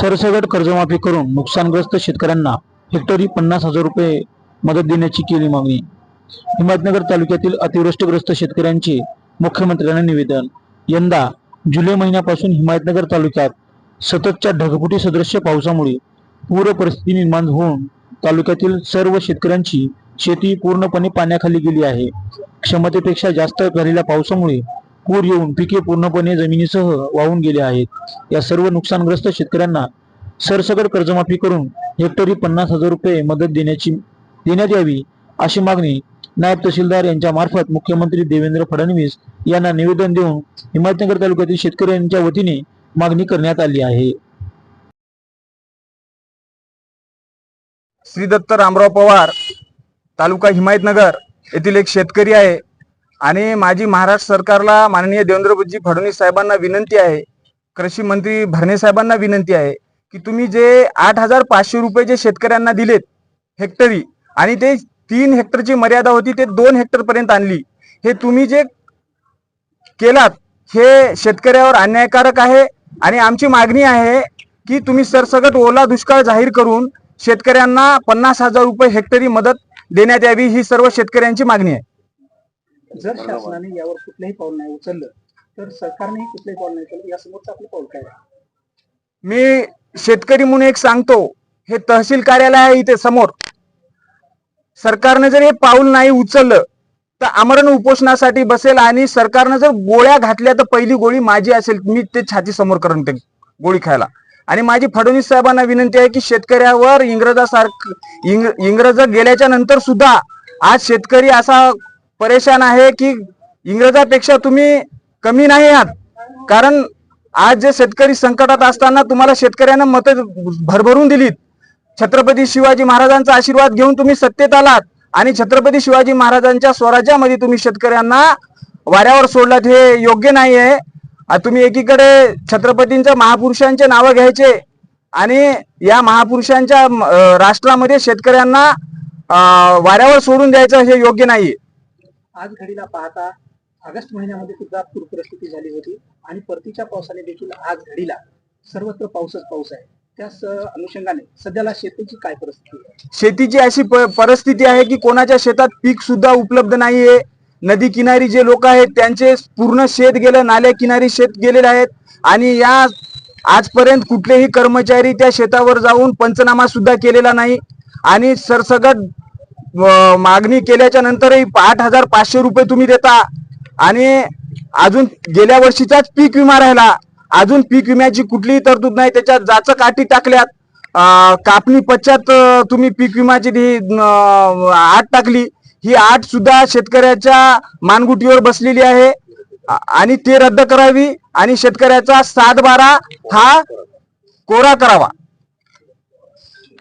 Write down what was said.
सरसगट कर्जमाफी करून नुकसानग्रस्त शेतकऱ्यांना हेक्टरी पन्नास हजार रुपये मदत देण्याची केली मागणी. हिमायतनगर तालुक्यातील अतिवृष्टीग्रस्त शेतकऱ्यांचे मुख्यमंत्र्यांना निवेदन. यंदा जुलै महिन्यापासून हिमायतनगर तालुक्यात सततच्या ढगफुटी सदृश्य पावसामुळे पूर परिस्थिती निर्माण होऊन तालुक्यातील सर्व शेतकऱ्यांची शेती पूर्णपणे पाण्याखाली गेली आहे. क्षमतेपेक्षा जास्त झालेल्या पावसामुळे पूर येऊन पिके पूर्णपणे जमिनीसह वाहून गेले आहेत. या सर्व नुकसानग्रस्त शेतकऱ्यांना सरसकट कर्जमाफी करून हेक्टरी पन्नास हजार रुपये मदत देण्याची देण्यात यावी अशी मागणी नायब तहसीलदार यांच्या मार्फत मुख्यमंत्री देवेंद्र फडणवीस यांना निवेदन देऊन हिमायतनगर तालुक्यातील शेतकऱ्यांच्या वतीने मागणी करण्यात आली आहे. श्री दत्त रामराव पवार तालुका हिमायतनगर येथील एक शेतकरी आहे. आणि माझी महाराष्ट्र सरकारला माननीय देवेंद्रजी फडणवीस साहेबांना विनंती आहे कृषी मंत्री भरणे साहेबांना विनंती आहे की तुम्ही जे आठ हजार पाचशे रुपये जे शेतकऱ्यांना दिलेत हेक्टरी आणि ते तीन हेक्टरची मर्यादा होती ते दोन हेक्टर पर्यंत आणली हे तुम्ही जे केलात हे शेतकऱ्यावर अन्यायकारक आहे आणि आमची मागणी आहे की तुम्ही सरसकट ओला दुष्काळ जाहीर करून शेतकऱ्यांना पन्नास हजार रुपये हेक्टरी मदत देण्यात यावी ही सर्व शेतकऱ्यांची मागणी आहे. जर शासनाने यावर कुठलंही पाऊल नाही उचललं तर सरकारनेही कुठलंही पाऊल नाही उचललं यासमोरचं आपलं पाऊल काय आहे? मी शेतकरी म्हणून एक सांगतो हे तहसील कार्यालय आहे इथे समोर. सरकारने जर हे पाऊल नाही उचललं तर आमरण उपोषणासाठी बसेल आणि सरकारनं जर गोळ्या घातल्या तर पहिली गोळी माझी असेल मी ते छाती समोर करून ते गोळी खायला. आणि माझी फडणवीस साहेबांना विनंती आहे की शेतकऱ्यावर इंग्रजासारखं इंग इंग्रज गेल्याच्यानंतर सुद्धा आज शेतकरी असा परेशान आहे की इंग्रजापेक्षा तुम्ही कमी नाही आहात. कारण आज जे शेतकरी संकटात असताना तुम्हाला शेतकऱ्यांना मत भरभरून दिलीत. छत्रपती शिवाजी महाराजांचा आशीर्वाद घेऊन तुम्ही सत्तेत आलात आणि छत्रपती शिवाजी महाराजांच्या स्वराज्यामध्ये तुम्ही शेतकऱ्यांना वाऱ्यावर सोडलात हे योग्य नाही आहे तुम्ही एकीकडे छत्रपतींच्या महापुरुषांचे नावं घ्यायचे आणि या महापुरुषांच्या राष्ट्रामध्ये शेतकऱ्यांना वाऱ्यावर सोडून द्यायचं हे योग्य नाहीये. आज घडीला पाहता ऑगस्ट महिन्यामध्ये सुद्धा पूर परिस्थिती झाली होती आणि परतीच्या पावसाने देखील आज घडीला सर्वत्र पाऊसच पाऊस आहे. त्याच अनुषंगाने सध्याला शेतीची काय परिस्थिती आहे? शेतीची अशी प- परिस्थिती आहे की कोणाच्या शेतात पीक सुद्धा उपलब्ध नाहीये. नदी किनारी जे लोक आहेत त्यांचे पूर्ण शेत गेलं नाल्या किनारी शेत गेलेले आहेत. आणि या आजपर्यंत कुठलेही कर्मचारी त्या शेतावर जाऊन पंचनामा सुद्धा केलेला नाही. आणि सरसगट मागणी केल्याच्या नंतरही आठ हजार पाचशे रुपये तुम्ही देता. आणि अजून गेल्या वर्षीचाच पीक विमा राहिला. अजून पीक विम्याची कुठलीही तरतूद नाही. त्याच्यात जाचं काठी टाकल्यात. कापणी पश्चात तुम्ही पीक विम्याची ती आट टाकली. ही आठ सुद्धा शेतकऱ्याच्या मानगुटीवर बसलेली आहे. आणि ते रद्द करावी. आणि शेतकऱ्याचा सात बारा हा कोरा करावा.